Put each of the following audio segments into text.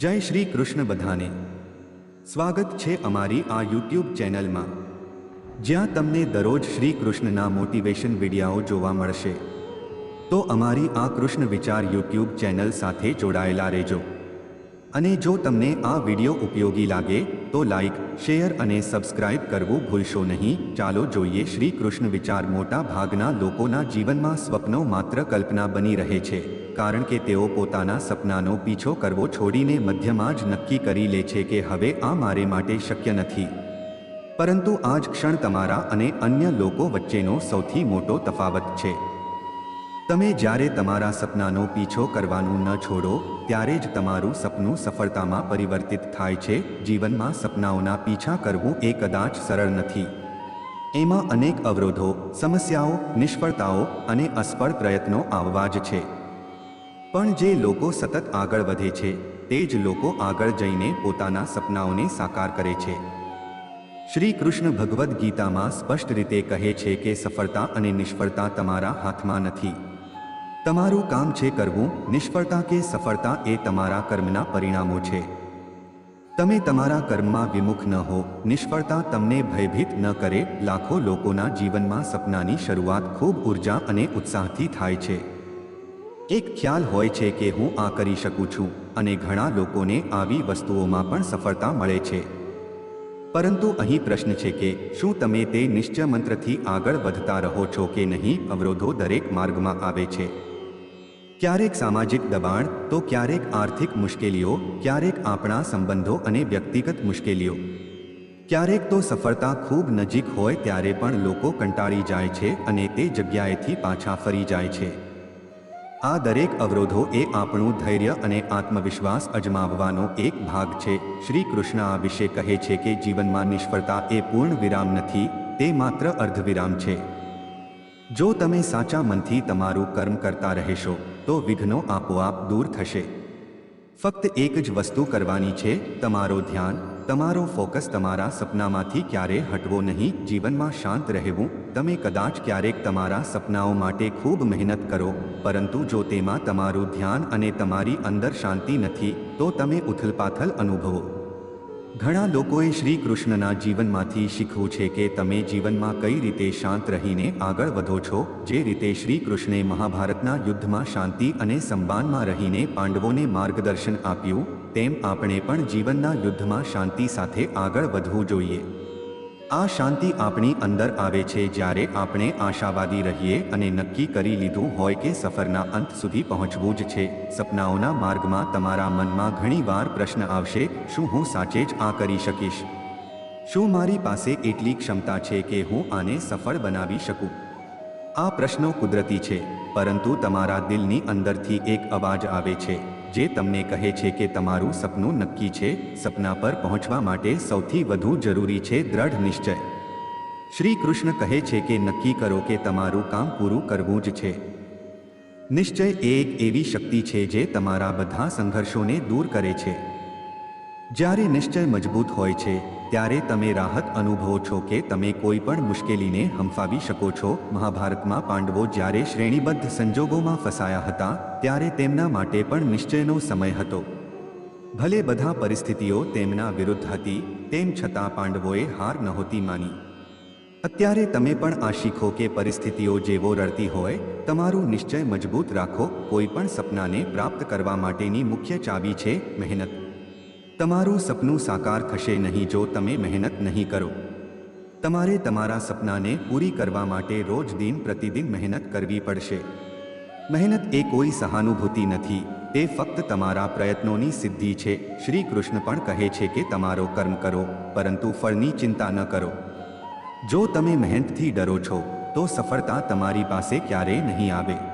જય શ્રી કૃષ્ણ બધાને. સ્વાગત છે અમારી આ યુટ્યુબ ચેનલમાં. જ્યાં તમને દરરોજ શ્રી કૃષ્ણના મોટિવેશન વિડીયાઓ જોવા મળશે. તો અમારી આ કૃષ્ણ વિચાર યુટ્યુબ ચેનલ સાથે જોડાયેલા રહેજો. અને જો તમને આ વીડિયો ઉપયોગી લાગે, તો લાઈક, શેર અને સબસ્ક્રાઇબ કરવું ભૂલશો નહીં. ચાલો જોઈએ શ્રી કૃષ્ણ વિચાર મોટા ભાગના લોકોના જીવનમાં સ્વપ્નો માત્ર કલ્પના બની રહે છે. કારણ કે તેઓ પોતાના સપનાનો પીછો કરવો છોડીને મધ્યમાં જ નક્કી કરી લે છે કે હવે આ મારે માટે શક્ય નથી. પરંતુ આ જ ક્ષણ તમારા અને અન્ય લોકો વચ્ચેનો સૌથી મોટો તફાવત છે. તમે જ્યારે તમારા સપનાનો પીછો કરવાનું ન છોડો, ત્યારે જ તમારું સપનું સફળતામાં પરિવર્તિત થાય છે. જીવનમાં સપનાઓના પીછા કરવું એ કદાચ સરળ નથી. એમાં અનેક અવરોધો, સમસ્યાઓ, નિષ્ફળતાઓ અને અસફળ પ્રયત્નો આવવા જ છે. પણ જે લોકો સતત આગળ વધે છે, તે જ લોકો આગળ જઈને પોતાના સપનાઓને સાકાર કરે છે. શ્રી કૃષ્ણ ભગવદ્ ગીતામાં સ્પષ્ટ રીતે કહે છે કે સફળતા અને નિષ્ફળતા તમારા હાથમાં નથી. તમારું કામ છે કરવું, નિષ્ફળતા કે સફળતા એ તમારા કર્મના પરિણામો છે. તમે તમારા કર્મમાં વિમુખ ન હો, નિષ્ફળતા તમને ભયભીત ન કરે, લાખો લોકોના જીવનમાં સપનાની શરૂઆત ખૂબ ઊર્જા અને ઉત્સાહથી થાય છે. એક ખ્યાલ હોય છે કે હું આ કરી શકું છું અને ઘણા લોકોને આવી વસ્તુઓમાં પણ સફળતા મળે છે. પરંતુ અહીં પ્રશ્ન છે કે શું તમે તે નિશ્ચય મંત્રથી આગળ વધતા રહો છો કે નહીં અવરોધો દરેક માર્ગમાં આવે છે? ક્યારેક સામાજિક દબાણ, તો ક્યારેક આર્થિક મુશ્કેલીઓ, ક્યારેક આપણા સંબંધો અને વ્યક્તિગત મુશ્કેલીઓ. ક્યારેક તો સફળતા ખૂબ નજીક હોય ત્યારે પણ લોકો કંટાળી જાય છે અને તે જગ્યાએથી પાછા ફરી જાય છે. આ દરેક અવરોધો એ આપણું ધૈર્ય અને આત્મવિશ્વાસ અજમાવવાનો એક ભાગ છે. શ્રી કૃષ્ણ આ વિશે કહે છે કે જીવનમાં નિષ્ફળતા એ પૂર્ણ વિરામ નથી, તે માત્ર અર્ધવિરામ છે. જો તમે સાચા મનથી તમારું કર્મ કરતા રહેશો, તો વિઘ્નો આપોઆપ દૂર થશે. ફક્ત એક જ વસ્તુ કરવાની છે, તમારો ધ્યાન. તમારો ફોકસ તમારા સપનામાંથી ક્યારે હટવો નહીં, જીવનમાં શાંત રહેવું. તમે કદાચ ક્યારેક તમારા સપનાઓ માટે ખૂબ મહેનત કરો, પરંતુ જો તેમાં તમારું ધ્યાન અને તમારી અંદર શાંતિ નથી, તો તમે ઉથલપાથલ અનુભવો. ઘણા લોકોએ શ્રી કૃષ્ણના જીવનમાંથી શીખવું છે કે તમે જીવનમાં કઈ રીતે શાંત રહીને આગળ વધો છો, જે રીતે શ્રી કૃષ્ણે મહાભારતના યુદ્ધમાં શાંતિ અને સંબાનમાં રહીને પાંડવોને માર્ગદર્શન આપ્યું તેમ આપણે પણ જીવનના યુદ્ધમાં શાંતિ સાથે આગળ વધવું જોઈએ. આ શાંતિ આપણી અંદર આવે છે જ્યારે આપણે આશાવાદી રહીએ અને નક્કી કરી લીધું હોય કે સફરના અંત સુધી પહોંચવું જ છે. સપનાઓના માર્ગમાં તમારા મનમાં ઘણીવાર પ્રશ્ન આવશે, શું હું સાચે જ આ કરી શકીશ? શું મારી પાસે એટલી ક્ષમતા છે કે હું આને સફળ બનાવી શકું? આ પ્રશ્નો કુદરતી છે, પરંતુ તમારા દિલની અંદરથી એક અવાજ આવે છે. જે તમને કહે છે કે તમારું સપનું નક્કી છે, સપના પર પહોંચવા માટે સૌથી વધુ જરૂરી છે દ્રઢ નિશ્ચય. શ્રી કૃષ્ણ કહે છે કે નક્કી કરો કે તમારું કામ પૂરું કરવું જ છે. નિશ્ચય એક એવી શક્તિ છે જે તમારા બધા સંઘર્ષોને દૂર કરે છે. જ્યારે નિશ્ચય મજબૂત હોય છે ત્યારે તમે રાહત અનુભવો છો કે તમે કોઈ પણ મુશ્કેલીને હંફાવી શકો છો. મહાભારતમાં પાંડવો જ્યારે શ્રેણીબદ્ધ સંજોગોમાં ફસાયા હતા, ત્યારે તેમના માટે પણ નિશ્ચયનો સમય હતો. ભલે બધા પરિસ્થિતિઓ તેમના વિરુદ્ધ હતી, તેમ છતાં પાંડવોએ હાર નહોતી માની. અત્યારે તમે પણ આ શીખો કે પરિસ્થિતિઓ જેવો રડતી હોય, તમારું નિશ્ચય મજબૂત રાખો, કોઈ પણ સપનાને પ્રાપ્ત કરવા માટેની મુખ્ય ચાવી છે મહેનત. તમારું સપનું સાકાર થશે નહીં જો તમે મહેનત નહીં કરો. તમારે તમારા સપનાને પૂરી કરવા માટે રોજ દિન પ્રતિદિન મહેનત કરવી પડશે. મહેનત એ કોઈ સહાનુભૂતિ નથી, તે ફક્ત તમારા પ્રયત્નોની સિદ્ધિ છે. શ્રી કૃષ્ણ પણ કહે છે કે તમારો કર્મ કરો, પરંતુ ફળની ચિંતા ન કરો. જો તમે મહેનતથી ડરો છો, તો સફળતા તમારી પાસે ક્યારેય નહીં આવે.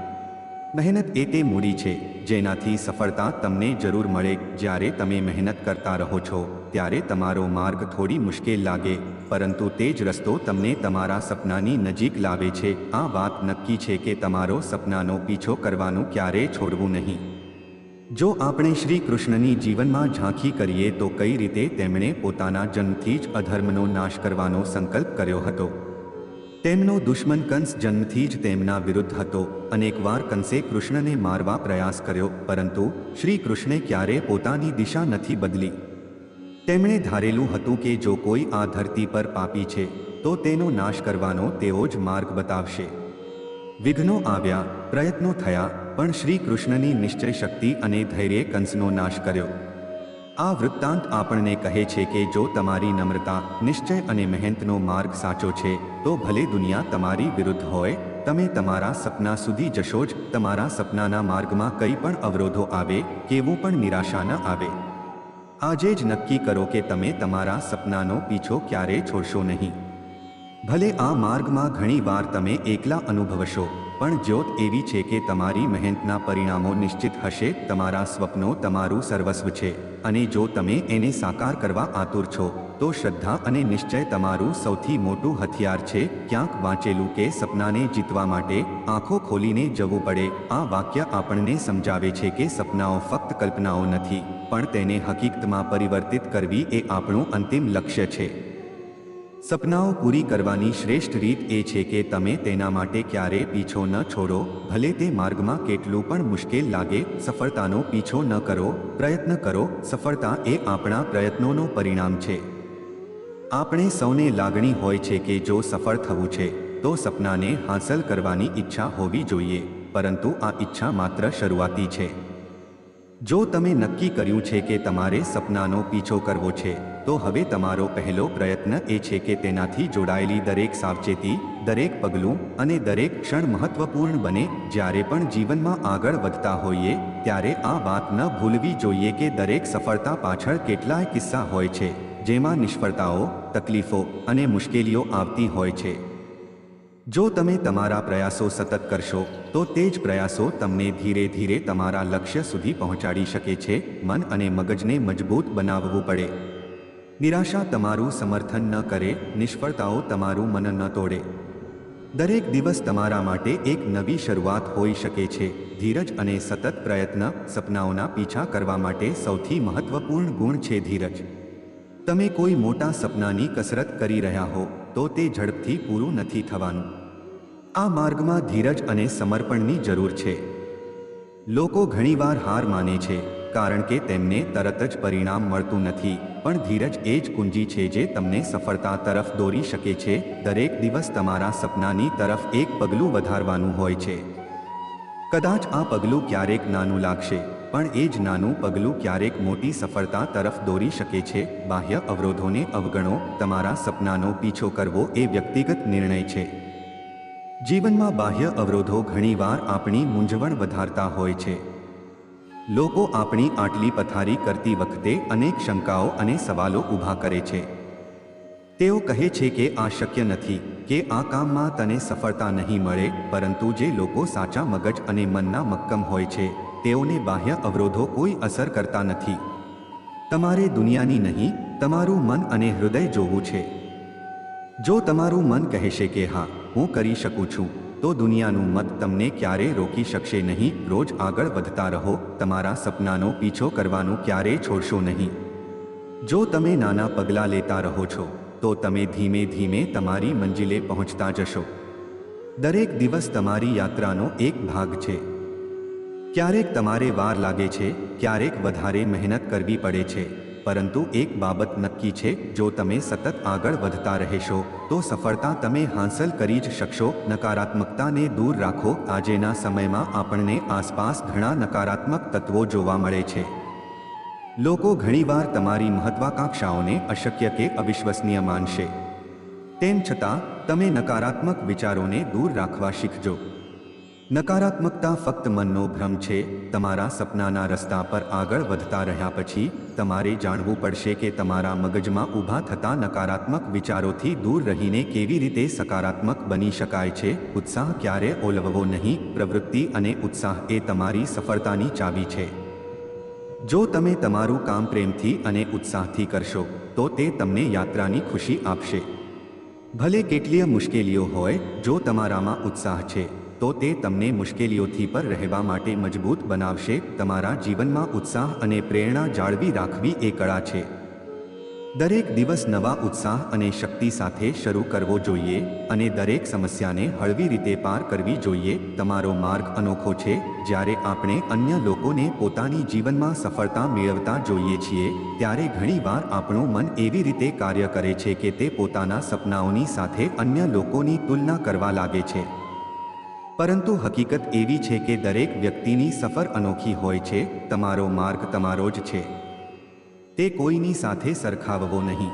મહેનત એ તે મૂડી છે, જેનાથી સફળતા તમને જરૂર મળે. જ્યારે તમે મહેનત કરતા રહો છો, ત્યારે તમારો માર્ગ થોડી મુશ્કેલ લાગે, પરંતુ તે જ રસ્તો તમને તમારા સપનાની નજીક લાવે છે. આ વાત નક્કી છે કે તમારો સપનાનો પીછો કરવાનું ક્યારેય છોડવું નહીં. જો આપણે શ્રી કૃષ્ણની જીવનમાં ઝાંખી કરીએ, તો કઈ રીતે તેમણે પોતાના જન્મથી જ અધર્મનો નાશ કરવાનો સંકલ્પ કર્યો હતો? તેમનો દુશ્મન કંસ જન્મથી જ તેમના વિરુદ્ધ હતો. અનેકવાર કંસે કૃષ્ણને મારવા પ્રયાસ કર્યો, પરંતુ શ્રી કૃષ્ણે ક્યારે પોતાની દિશા નથી બદલી. તેમણે ધારેલું હતું કે જો કોઈ આ ધરતી પર પાપી છે, તો તેનો નાશ કરવાનો તેઓ જ માર્ગ બતાવશે. વિઘ્નો આવ્યા, પ્રયત્નો થયા, પણ શ્રી કૃષ્ણની નિશ્ચય શક્તિ અને ધૈર્યે કંસનો નાશ કર્યો. આ વૃત્તાંત આપણને કહે છે કે જો તમારી નમ્રતા, નિશ્ચય અને મહેનતનો માર્ગ સાચો છે, તો ભલે દુનિયા તમારી વિરુદ્ધ હોય, તમે તમારા સપના સુધી જશો જ, તમારા સપનાના માર્ગમાં કંઈ પણ અવરોધો આવે, કેવું પણ નિરાશા ન આવે. આજે જ નક્કી કરો કે તમે તમારા સપનાનો પીછો ક્યારેય છોડશો નહીં. ભલે આ માર્ગમાં ઘણીવાર તમે એકલા અનુભવશો, પણ જ્યોત એવી છે કે તમારી મહેનતના પરિણામો નિશ્ચિત હશે, તમારા સ્વપ્નો તમારું સર્વસ્વ છે. અને જો તમે એને સાકાર કરવા આતુર છો, તો શ્રદ્ધા અને નિશ્ચય તમારું સૌથી મોટું હથિયાર છે. ક્યાંક વાંચેલું કે સપનાને જીતવા માટે આંખો ખોલીને જવું પડે. આ વાક્ય આપણને સમજાવે છે કે સપનાઓ ફક્ત કલ્પનાઓ નથી, પણ તેને હકીકતમાં પરિવર્તિત કરવી એ આપણું અંતિમ લક્ષ્ય છે. સપનાઓ પૂરી કરવાની શ્રેષ્ઠ રીત એ છે કે તમે તેના માટે ક્યારે પીછો ન છોડો, ભલે તે માર્ગમાં કેટલું પણ મુશ્કેલ લાગે, સફળતાનો પીછો ન કરો, પ્રયત્ન કરો, સફળતા એ આપણા પ્રયત્નોનું પરિણામ છે. આપણે સૌને લાગણી હોય છે કે જો સફળ થવું છે, તો સપનાને હાંસલ કરવાની ઈચ્છા હોવી જોઈએ, પરંતુ આ ઈચ્છા માત્ર શરૂઆતી છે. જો તમે નક્કી કર્યું છે કે તમારે સપનાનો પીછો કરવો છે, તો હવે તમારો પહેલો પ્રયત્ન એ છે કે તેનાથી જોડાયેલી દરેક સાવચેતી, દરેક પગલું અને દરેક ક્ષણ મહત્વપૂર્ણ બને. જ્યારે પણ જીવનમાં આગળ વધતા હોઈએ, ત્યારે આ વાત ન ભૂલવી જોઈએ કે દરેક સફળતા પાછળ કેટલાય કિસ્સા હોય છે, જેમાં નિષ્ફળતાઓ, તકલીફો અને મુશ્કેલીઓ આવતી હોય છે. જો તમે તમારા પ્રયાસો સતત કરશો, તો તે જ પ્રયાસો તમને ધીરે ધીરે તમારા લક્ષ્ય સુધી પહોંચાડી શકે છે, મન અને મગજને મજબૂત બનાવવું પડે. નિરાશા તમારું સમર્થન ન કરે, નિષ્ફળતાઓ તમારું મન ન તોડે. દરેક દિવસ તમારા માટે એક નવી શરૂઆત હોઈ શકે છે, ધીરજ અને સતત પ્રયત્ન સપનાઓના પીછા કરવા માટે સૌથી મહત્વપૂર્ણ ગુણ છે ધીરજ. તમે કોઈ મોટા સપનાની કસરત કરી રહ્યા હો, તો તે ઝડપથી પૂરું નથી થવાનું. આ માર્ગમાં ધીરજ અને સમર્પણની જરૂર છે. લોકો ઘણીવાર હાર માને છે, કારણ કે તેમને તરત જ પરિણામ મળતું નથી, પણ ધીરજ એ જ કુંજી છે જે તમને સફળતા તરફ દોરી શકે છે. દરેક દિવસ તમારા સપનાની તરફ એક પગલું વધારવાનું હોય છે. કદાચ આ પગલું ક્યારેક નાનું લાગશે, પણ એ જ નાનું પગલું ક્યારેક મોટી સફળતા તરફ દોરી શકે છે. બાહ્ય અવરોધોને અવગણો, તમારા સપનાનો પીછો કરવો એ વ્યક્તિગત નિર્ણય છે. જીવનમાં બાહ્ય અવરોધો ઘણીવાર આપણી મૂંઝવણ વધારતા હોય છે. લોકો આપણી આટલી પથારી કરતી વખતે અનેક શંકાઓ અને સવાલો ઊભા કરે છે. તેઓ કહે છે કે આ શક્ય નથી, કે આ કામમાં તને સફળતા નહીં મળે, પરંતુ જે લોકો સાચા મગજ અને મનના મક્કમ હોય છે, તેઓને બાહ્ય અવરોધો કોઈ અસર કરતા નથી. તમારે દુનિયાની નહીં, તમારું મન અને હૃદય જોવું છે. જો તમારું મન કહેશે કે હા હું કરી શકું છું. તો દુનિયાનું મત તમને ક્યારેય રોકી શકશે નહીં? રોજ આગળ વધતા રહો. તમારા સપનાનો પીછો કરવાનું ક્યારેય છોડશો નહીં? જો તમે નાના પગલાં લેતા રહો છો, તો તમે ધીમે ધીમે તમારી મંજિલે પહોંચતા જશો. દરેક દિવસ તમારી યાત્રાનો એક ભાગ છે. ક્યારેક તમારે વાર લાગે છે, ક્યારેક વધારે મહેનત કરવી પડે છે. પરંતુ એક બાબત નક્કી છે, જો તમે સતત આગળ વધતા રહેશો, તો સફળતા તમે હાંસલ કરી જ શકશો. નકારાત્મકતાને દૂર રાખો. આજેના સમયમાં આપણને આસપાસ ઘણા નકારાત્મક તત્વો જોવા મળે છે. લોકો ઘણીવાર તમારી મહત્વાકાંક્ષાઓને અશક્ય કે અવિશ્વસનીય માનશે. તેમ છતાં, તમે નકારાત્મક વિચારોને દૂર રાખવા શીખજો. નકારાત્મકતા ફક્ત મનનો ભ્રમ છે. તમારા સપનાના રસ્તા પર આગળ વધતા રહ્યા પછી તમારે જાણવું પડશે કે તમારા મગજમાં ઊભા થતા નકારાત્મક વિચારોથી દૂર રહીને કેવી રીતે સકારાત્મક બની શકાય છે. ઉત્સાહ ક્યારે ઓલવવો નહીં, પ્રવૃત્તિ અને ઉત્સાહ એ તમારી સફળતાની ચાવી છે. જો તમે તમારું કામ પ્રેમથી અને ઉત્સાહથી કરશો, તો તે તમને યાત્રાની ખુશી આપશે. ભલે કેટલીય મુશ્કેલીઓ હોય, જો તમારામાં ઉત્સાહ છે તો તે તમને મુશ્કેલીઓથી પર રહેવા માટે મજબૂત બનાવશે. તમારા જીવનમાં ઉત્સાહ અને પ્રેરણા જાળવી રાખવી એ કળા છે. દરેક દિવસ નવા ઉત્સાહ અને શક્તિ સાથે શરૂ કરવો જોઈએ અને દરેક સમસ્યાને હળવી રીતે પાર કરવી જોઈએ. તમારો માર્ગ અનોખો છે. જ્યારે આપણે અન્ય લોકોને પોતાની જીવનમાં સફળતા મેળવતા જોઈએ છીએ, ત્યારે ઘણીવાર આપણું મન એવી રીતે કાર્ય કરે છે કે તે પોતાના સપનાઓની સાથે અન્ય લોકોની તુલના કરવા લાગે છે. પરંતુ હકીકત એવી છે કે દરેક વ્યક્તિની સફર અનોખી હોય છે, તમારો માર્ગ તમારો જ છે. તે કોઈની સાથે સરખાવવો નહીં.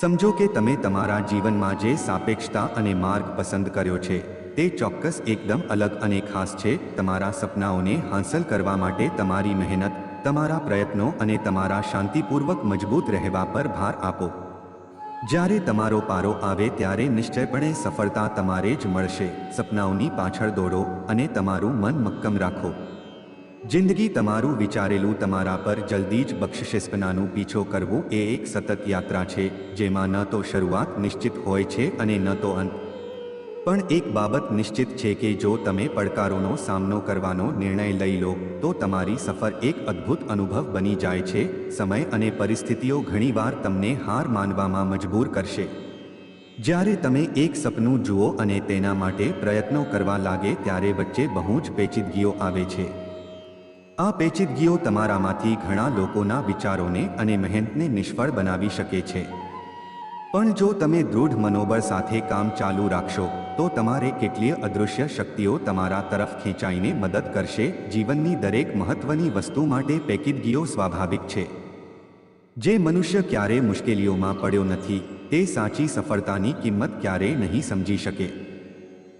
સમજો કે તમે તમારા જીવનમાં જે સાપેક્ષતા અને માર્ગ પસંદ કર્યો છે, તે ચોક્કસ એકદમ અલગ અને ખાસ છે. તમારા સપનાઓને હાંસલ કરવા માટે તમારી મહેનત, તમારા પ્રયત્નો અને તમારા શાંતિપૂર્વક મજબૂત રહેવા પર ભાર આપો. જ્યારે તમારો પારો આવે ત્યારે નિશ્ચયપણે સફળતા તમારે જ મળશે. સપનાઓની પાછળ દોડો અને તમારું મન મક્કમ રાખો. જિંદગી તમારું વિચારેલું તમારા પર જલ્દી જ બક્ષશે પીછો કરવું એ એક સતત યાત્રા છે, જેમાં ન તો શરૂઆત નિશ્ચિત હોય છે અને ન તો અંત. પણ એક બાબત નિશ્ચિત છે કે જો તમે પડકારોનો સામનો કરવાનો નિર્ણય લઈ લો, તો તમારી સફર એક અદ્ભુત અનુભવ બની જાય છે. સમય અને પરિસ્થિતિઓ ઘણીવાર તમને હાર માનવામાં મજબૂર કરશે. જ્યારે તમે એક સપનું જુઓ અને તેના માટે પ્રયત્નો કરવા લાગે, ત્યારે વચ્ચે બહુ જ પેચીદગીઓ આવે છે. આ પેચીદગીઓ તમારામાંથી ઘણા લોકોના વિચારોને અને મહેનતને નિષ્ફળ બનાવી શકે છે. પણ જો તમે દૃઢ મનોબળ સાથે કામ ચાલુ રાખશો તો તમારે કેટલીય અદૃશ્ય શક્તિઓ તમારા તરફ ખેંચાઈને મદદ કરશે. જીવનની દરેક મહત્વની વસ્તુ માટે પેકિદગીઓ સ્વાભાવિક છે. જે મનુષ્ય ક્યારે મુશ્કેલીઓમાં પડ્યો નથી, તે સાચી સફળતાની કિંમત ક્યારેય નહીં સમજી શકે.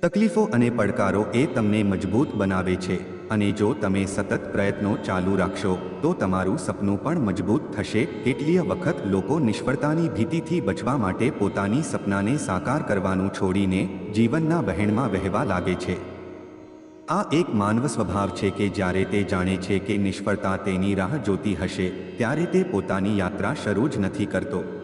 તકલીફો અને પડકારો એ તમને મજબૂત બનાવે છે. અને જો તમે સતત પ્રયત્નો ચાલુ રાખશો, તો તમારું સપનું પણ મજબૂત થશે. કેટલીય વખત લોકો નિષ્ફળતાની ભીતિથી બચવા માટે પોતાની સપનાને સાકાર કરવાનું છોડીને જીવનના વહેણમાં વહેવા લાગે છે. આ એક માનવ સ્વભાવ છે કે જ્યારે તે જાણે છે કે નિષ્ફળતા તેની રાહ જોતી હશે, ત્યારે તે પોતાની યાત્રા શરૂ જ નથી કરતો.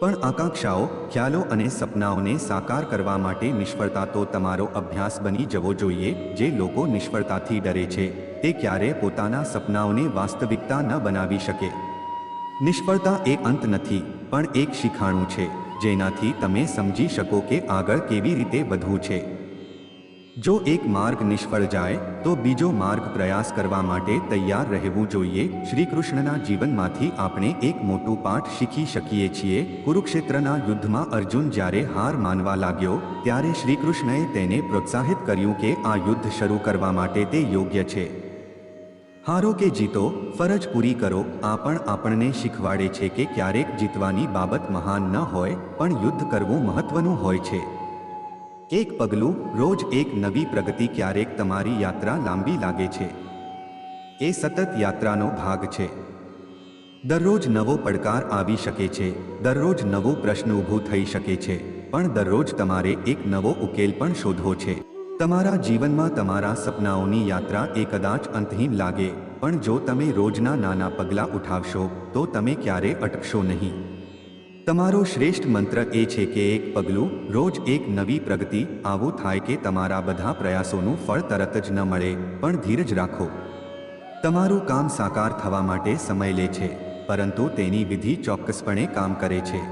પણ આકાંક્ષાઓ, ખ્યાલો અને સપનાઓને સાકાર કરવા માટે નિષ્ફળતા તો તમારો અભ્યાસ બની જવો જોઈએ, જે લોકો નિષ્ફળતાથી ડરે છે. તે ક્યારે પોતાના સપનાઓને વાસ્તવિકતા ન બનાવી શકે. નિષ્ફળતા એ અંત નથી, પણ એક શિખાણું છે, જેનાથી તમે સમજી શકો કે આગળ કેવી રીતે વધવું છે. જો એક માર્ગ નિષ્ફળ જાય, તો બીજો માર્ગ પ્રયાસ કરવા માટે તૈયાર રહેવું જોઈએ. શ્રી કૃષ્ણના જીવનમાંથી આપણે એક મોટું પાઠ શીખી શકીએ છીએ. કુરુક્ષેત્રના યુદ્ધમાં અર્જુન જ્યારે હાર માનવા લાગ્યો, ત્યારે શ્રી કૃષ્ણએ તેને પ્રોત્સાહિત કર્યું કે આ યુદ્ધ શરૂ કરવા માટે તે યોગ્ય છે. હારો કે જીતો, ફરજ પૂરી કરો. આ પણ આપણને શીખવાડે છે કે ક્યારેક જીતવાની બાબત મહાન ન હોય, પણ યુદ્ધ કરવું મહત્વનું હોય છે. એક પગલું રોજ એક નવી પ્રગતિ ક્યારેક તમારી યાત્રા લાંબી લાગે છે. એ સતત યાત્રાનો ભાગ છે. દરરોજ નવો પડકાર આવી શકે છે. દરરોજ નવો પ્રશ્ન ઊભો થઈ શકે છે. પણ દરરોજ તમારે એક નવો ઉકેલ પણ શોધવો છે. તમારા જીવનમાં તમારા સપનાઓની યાત્રા એ કદાચ અંતહીન લાગે, પણ જો તમે રોજના નાના પગલાં ઉઠાવશો, તો તમે ક્યારે અટકશો નહીં. તમારો શ્રેષ્ઠ મંત્ર એ છે કે એક પગલું, રોજ એક નવી પ્રગતિ, આવું થાય કે તમારા બધા પ્રયાસોનું ફળ તરત જ ન મળે, પણ ધીરજ રાખો. તમારું કામ સાકાર થવા માટે સમય લે છે, પરંતુ તેની વિધિ ચોક્કસપણે કામ કરે છે.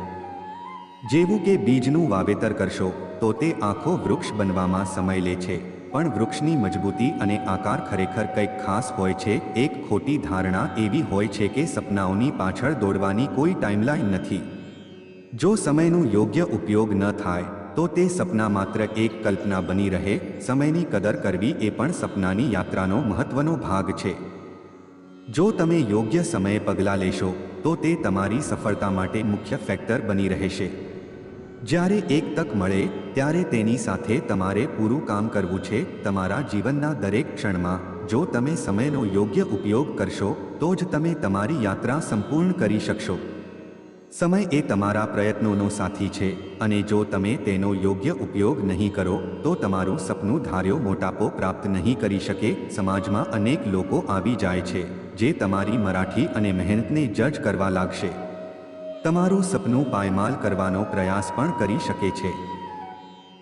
જેવું કે બીજનું વાવેતર કરશો, તો તે આખો વૃક્ષ બનવામાં સમય લે છે, પણ વૃક્ષની મજબૂતી અને આકાર ખરેખર કંઈક ખાસ હોય છે, એક ખોટી ધારણા એવી હોય છે કે સપનાઓની પાછળ દોડવાની કોઈ ટાઈમલાઈન નથી. જો સમયનો યોગ્ય ઉપયોગ ન થાય, તો તે સપના માત્ર એક કલ્પના બની રહે, સમયની કદર કરવી એ પણ સપનાની યાત્રાનો મહત્વનો ભાગ છે. જો તમે યોગ્ય સમયે પગલાં લેશો, તો તે તમારી સફળતા માટે મુખ્ય ફેક્ટર બની રહેશે. જ્યારે એક તક મળે, ત્યારે તેની સાથે તમારે પૂરું કામ કરવું છે, તમારા જીવનના દરેક ક્ષણમાં. જો તમે સમયનો યોગ્ય ઉપયોગ કરશો, તો જ તમે તમારી યાત્રા સંપૂર્ણ કરી શકશો. સમય એ તમારા પ્રયત્નોનો સાથી છે અને જો તમે તેનો યોગ્ય ઉપયોગ નહીં કરો, તો તમારું સપનું ધાર્યો મોટાપો પ્રાપ્ત નહીં કરી શકે. સમાજમાં અનેક લોકો આવી જાય છે, જે તમારી મરાઠી અને મહેનતને જજ કરવા લાગશે. તમારું સપનું પાયમાલ કરવાનો પ્રયાસ પણ કરી શકે છે.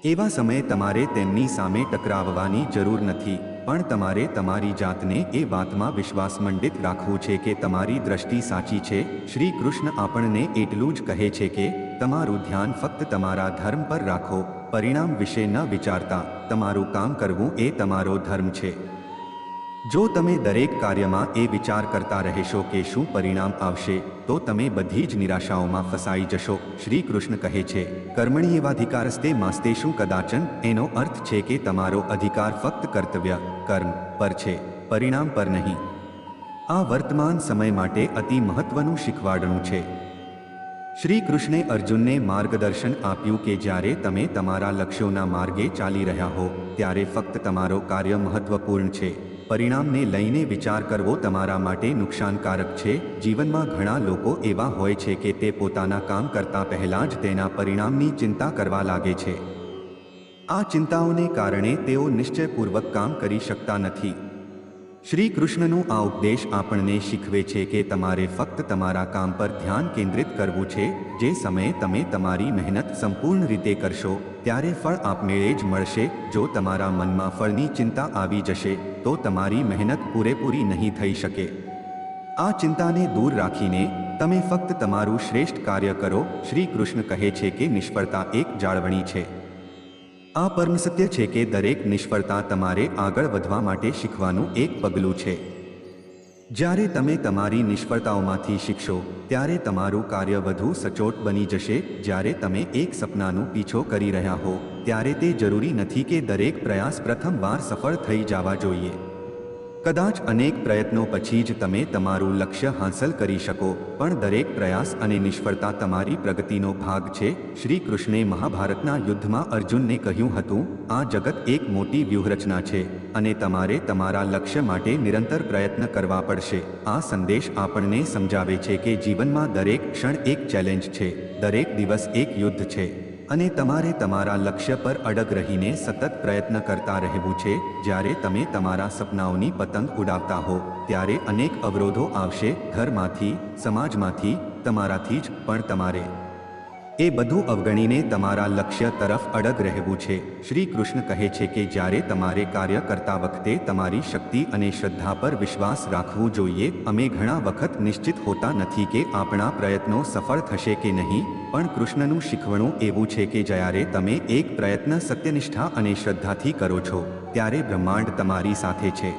એવા સમયે તમારે તેમની સામે ટકરાવવાની જરૂર નથી. પણ તમારે તમારી જાતને એ વાતમાં વિશ્વાસમંડિત રાખવું છે કે તમારી દ્રષ્ટિ સાચી છે. શ્રી કૃષ્ણ આપણને એટલું જ કહે છે કે, તમારું ધ્યાન ફક્ત તમારા ધર્મ પર રાખો. પરિણામ વિશે ન વિચારતા. તમારું કામ કરવું એ તમારો ધર્મ છે. જો તમે દરેક કાર્યમાં એ વિચાર કરતા રહેશો કે શું પરિણામ આવશે, તો તમે બધી જ નિરાશાઓમાં ફસાઈ જશો. શ્રી કૃષ્ણ કહે છે, કર્મણી એવાધિકારસ્તે માસ્તે શું કદાચન? એનો અર્થ છે કે તમારો અધિકાર ફક્ત કર્તવ્ય, કર્મ પર છે, પરિણામ પર નહીં. આ વર્તમાન સમય માટે અતિ મહત્વનું શીખવાડણું છે. શ્રી કૃષ્ણે અર્જુનને માર્ગદર્શન આપ્યું કે જ્યારે તમે તમારા લક્ષ્યોના માર્ગે ચાલી રહ્યા હો, ત્યારે ફક્ત તમારો કાર્ય મહત્વપૂર્ણ છે. પરિણામને લઈને વિચાર કરવો તમારા માટે નુકસાનકારક છે. જીવનમાં ઘણા લોકો એવા હોય છે કે તે પોતાના કામ કરતા પહેલા જ તેના પરિણામની ચિંતા કરવા લાગે છે. આ ચિંતાઓને કારણે તેઓ નિશ્ચયપૂર્વક કામ કરી શકતા નથી. શ્રી કૃષ્ણનો આ ઉપદેશ આપણને શીખવે છે કે તમારે ફક્ત તમારા કામ પર ધ્યાન કેન્દ્રિત કરવું છે. જે સમયે તમે તમારી મહેનત સંપૂર્ણ રીતે કરશો, ત્યારે ફળ આપમેળે જ મળશે. જો તમારા મનમાં ફળની ચિંતા આવી જશે, તો તમારી મહેનત પૂરેપૂરી નહીં થઈ શકે. આ ચિંતાને દૂર રાખીને તમે ફક્ત તમારું શ્રેષ્ઠ કાર્ય કરો. શ્રી કૃષ્ણ કહે છે કે નિષ્ફળતા એક જાળવણી છે. આ પરમ સત્ય છે કે દરેક નિષ્ફળતા તમારે આગળ વધવા માટે શીખવાનું એક પગલું છે. જ્યારે તમે તમારી નિષ્ફળતાઓમાંથી શીખશો, ત્યારે તમારું કાર્ય વધુ સચોટ બની જશે. જ્યારે તમે એક સપનાનું પીછો કરી રહ્યા હો, ત્યારે તે જરૂરી નથી કે દરેક પ્રયાસ પ્રથમવાર સફળ થઈ જવા જોઈએ. કદાચ અનેક પ્રયત્નો પછી જ તમે તમારું લક્ષ્ય હાંસલ કરી શકો, પણ દરેક પ્રયાસ અને નિષ્ફળતા તમારી પ્રગતિનો ભાગ છે. શ્રી કૃષ્ણે મહાભારતના યુદ્ધમાં અર્જુનને કહ્યું હતું, આ જગત એક મોટી વ્યૂહરચના છે અને તમારે તમારા લક્ષ્ય માટે નિરંતર પ્રયત્ન કરવા પડશે. આ સંદેશ આપણને સમજાવે છે કે જીવનમાં દરેક ક્ષણ એક ચેલેન્જ છે, દરેક દિવસ એક યુદ્ધ છે. અને તમારે તમારા લક્ષ્ય પર અડગ રહીને સતત પ્રયત્ન કરતા રહેવું છે. જ્યારે તમે તમારા સપનાઓની પતંગ ઉડાવતા હો, ત્યારે અનેક અવરોધો આવશે ઘરમાંથી, સમાજમાંથી, તમારાથી જ, પણ તમારે. એ બધું અવગણીને તમારા લક્ષ્ય તરફ અડગ રહેવું છે. શ્રી કૃષ્ણ કહે છે કે જ્યારે તમારે કાર્ય કરતા વખતે તમારી શક્તિ અને શ્રદ્ધા પર વિશ્વાસ રાખવું જોઈએ, અમે ઘણા વખત નિશ્ચિત હોતા નથી કે આપણા પ્રયત્નો સફળ થશે કે નહીં, પણ કૃષ્ણનું શીખવણું એવું છે કે જ્યારે તમે એક પ્રયત્ન સત્યનિષ્ઠા અને શ્રદ્ધાથી કરો છો, ત્યારે બ્રહ્માંડ તમારી સાથે છે.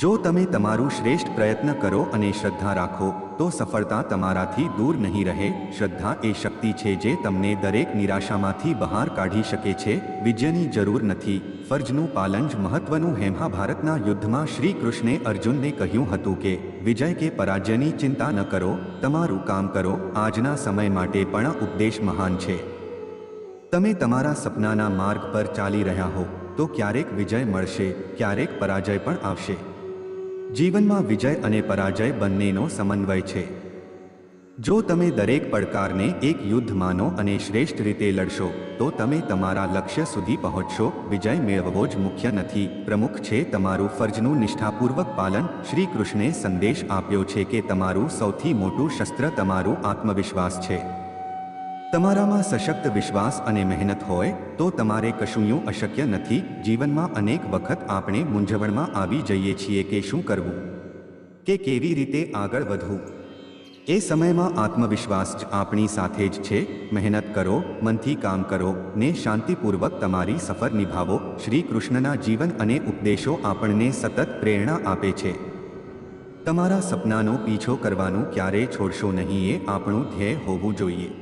જો તમે તમારું શ્રેષ્ઠ પ્રયત્ન કરો અને શ્રદ્ધા રાખો તો સફળતા તમારાથી દૂર નહીં રહે. શ્રદ્ધા એ શક્તિ છે જે તમને દરેક નિરાશામાંથી બહાર કાઢી શકે છે. વિજયની જરૂર નથી. ફરજનું પાલન જ મહત્વનું હેમા ભારતના યુદ્ધમાં શ્રી કૃષ્ણે અર્જુનને કહ્યું હતું કે, વિજય કે પરાજયની ચિંતા ન કરો. તમારું કામ કરો. આજના સમય માટે પણ ઉપદેશ મહાન છે. તમે તમારા સપનાના માર્ગ પર ચાલી રહ્યા હો. તો ક્યારેક વિજય મળશે, ક્યારેક પરાજય પણ આવશે. જીવનમાં વિજય અને પરાજય બંનેનો સમન્વય છે. જો તમે દરેક પડકારને એક યુદ્ધ માનો અને શ્રેષ્ઠ રીતે લડશો, તો તમે તમારા લક્ષ્ય સુધી પહોંચશો. વિજય મેળવવો જ મુખ્ય નથી. પ્રમુખ છે, તમારું ફરજનું નિષ્ઠાપૂર્વક પાલન. શ્રી કૃષ્ણે સંદેશ આપ્યો છે કે તમારું સૌથી મોટું શસ્ત્ર તમારું આત્મવિશ્વાસ છે. તમારામાં સશક્ત વિશ્વાસ અને મહેનત હોય, તો તમારે કશુંયું અશક્ય નથી. જીવનમાં અનેક વખત આપણે મૂંઝવણમાં આવી જઈએ છીએ કે શું કરવું? કે કેવી રીતે આગળ વધવું? એ સમયમાં આત્મવિશ્વાસ જ આપણી સાથે જ છે. મહેનત કરો, મનથી કામ કરો, ને શાંતિપૂર્વક તમારી સફર નિભાવો. શ્રી કૃષ્ણના જીવન અને ઉપદેશો આપણને સતત પ્રેરણા આપે છે. તમારા સપનાનો પીછો કરવાનું ક્યારેય છોડશો નહીં એ આપણું ધ્યેય હોવું જોઈએ.